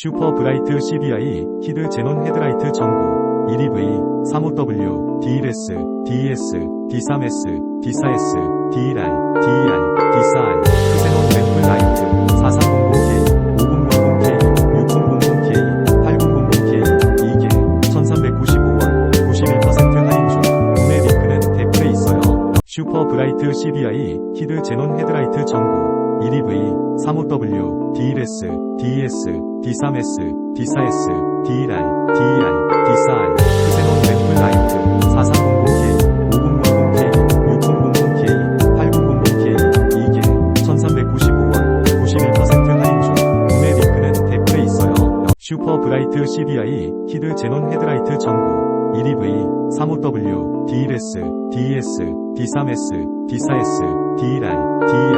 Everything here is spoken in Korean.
슈퍼 브라이트 CBI 히드 제논 헤드라이트 전구 1EV 35W DLS DES D3S D4S DLR DER D4R 크세논 램프 라이트 4300K 5000K 6000K 8000K 이게 1395원 91% 할인 중 구매 링크는 댓글에 있어요. 슈퍼 브라이트 CBI 히드 제논 헤드라이트 전구 1EV 35W DLS DES D3S D4S DLR DER D4R 크세논 램프 라이트 4300K 5000K 6000K 8000K 이게 1395원 91% 할인 중 구매 링크는 댓글에 있어요 슈퍼 브라이트 CBI 히드 제논 헤드라이트 전구 1EV 35W DLS DES D3S D4S DLR DER